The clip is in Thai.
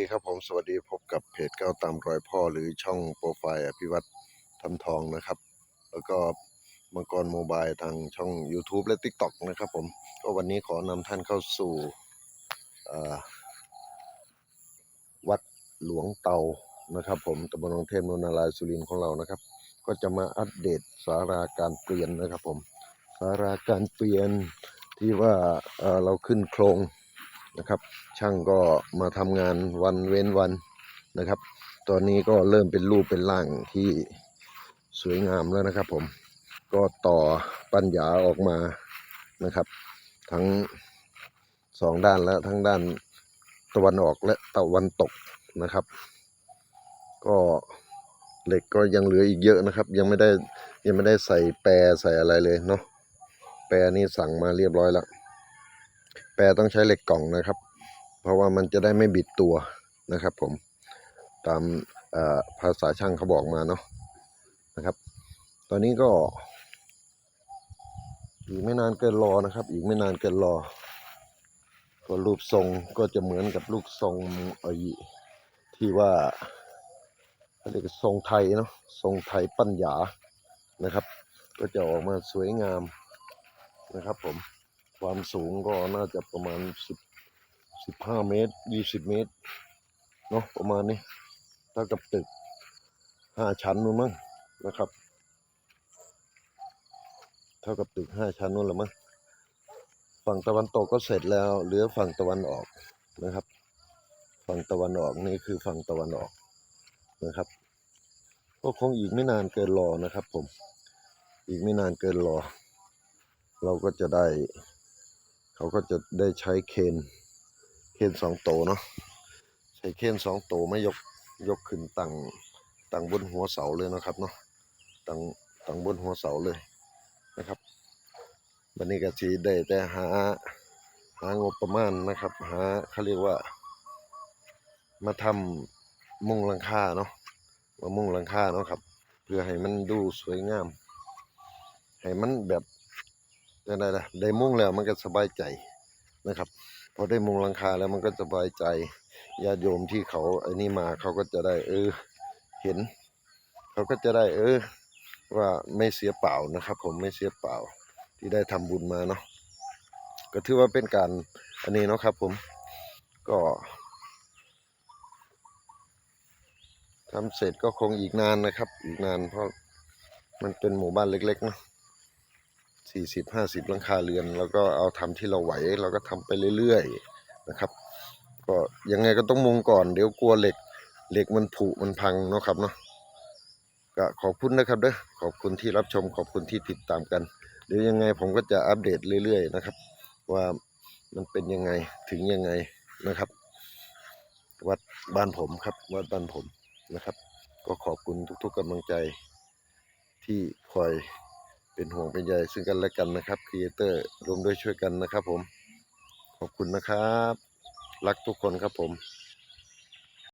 ดีครับผมสวัสดีพบกับเพจก้าวตามรอยพ่อหรือช่องโปรไฟล์อภิวัตทำทองนะครับ แล้วก็มังกรโมบายทางช่อง YouTube และ TikTok นะครับผมก็วันนี้ขอนำท่านเข้าสู่วัดหลวงเตานะครับ ผมตำบลหนองเทพนนารายณ์สุรินทร์ของเรานะครับ ก็จะมาอัปเดตสาราการเปลี่ยนนะครับผมสาราการเปลี่ยนที่ว่าเราขึ้นโครง นะครับ ช่างก็มาทำงานวันเว้นวันนะครับ ตอนนี้ก็เริ่มเป็นรูปเป็นร่างที่สวยงามแล้วนะครับ ผม ก็ต่อปัญญาออกมานะครับ ทั้งสองด้านแล้วทั้งด้านตะวันออกและตะวันตกนะครับ ก็เหล็กก็ยังเหลืออีกเยอะนะครับ ยังไม่ได้ยังไม่ได้ใส่แปรใส่อะไรเลยเนาะแปรนี่สั่งมาเรียบร้อยแล้ว แปรต้องใช้เหล็กกล่องนะครับ เพราะว่ามันจะได้ไม่บิดตัวนะครับ ผมตามภาษาช่างเขาบอกมาเนาะนะครับ ตอนนี้ก็ อีกไม่นานเกินรอนะครับ อีกไม่นานเกินรอก็รูปทรงก็จะเหมือนกับรูปทรงไอ้ที่ว่าเรียกทรงไทยเนาะทรงไทยปัญญานะครับ ก็จะออกมาสวยงามนะครับผม ความสูงก็น่าจะประมาณสิบสิบห้าเมตรยี่สิบเมตรเนาะประมาณนี้เท่ากับตึกห้าชั้นนู่นมั้งนะครับ เท่ากับตึกห้าชั้นนู่นแหละมั้งฝั่งตะวันตกก็เสร็จแล้วเหลือฝั่งตะวันออกนะครับ ฝั่งตะวันออกนี่คือฝั่งตะวันออกนะครับก็คงอีกไม่นานเกินรอนะครับ ผม อีกไม่นานเกินรอ เราก็จะได้ เขาก็จะได้ใช้เคนเคนสองโตเนาะใช้เคนสองโตไม่ยกยกขึ้นตั้งตั้งบนหัวเสาเลยนะครับเนาะตั้งตั้งบนหัวเสาเลยนะครับวันนี้ก็สีได้แต่หาหางบประมาณนะครับ หาเขาเรียกว่า มาทำมุงหลังคาเนาะมามุงหลังคาเนาะครับ เพื่อให้มันดูสวยงาม ให้มันแบบ ยังไงล่ะได้มุงแล้วมันก็สบายใจนะครับ พอได้มุงหลังคาแล้วมันก็สบายใจญาติโยมที่เขาไอ้นี่มาเขาก็จะได้ เออ เห็น เขาก็จะได้ เออ ว่าไม่เสียเปล่านะครับ ผมไม่เสียเปล่า ที่ได้ทำบุญมาเนาะก็ถือว่าเป็นการอันนี้เนาะครับ ผมก็ทำเสร็จก็คงอีกนานนะครับ อีกนานเพราะมันเป็นหมู่บ้านเล็กๆเนาะ สี่สิบห้าสิบหลังคาเรือน แล้วก็เอาทำที่เราไหวเราก็ทำไปเรื่อยๆนะครับ ก็ยังไงก็ต้องมุงก่อนเดี๋ยวกลัวเหล็กเหล็กมันผุมันพังเนาะครับเนาะก็ขอบคุณนะครับเด้อขอบคุณที่รับชมขอบคุณที่ติดตามกัน เดี๋ยวยังไงผมก็จะอัปเดตเรื่อยๆนะครับ ว่ามันเป็นยังไงถึงยังไงนะครับ วัดบ้านผมครับ วัดบ้านผมนะครับ ก็ขอบคุณทุกๆกำลังใจที่คอย เป็นห่วงเป็นใยซึ่งกันและกันนะครับครีเอเตอร์รวมด้วยช่วยกันนะครับผม ขอบคุณนะครับ รักทุกคนครับผม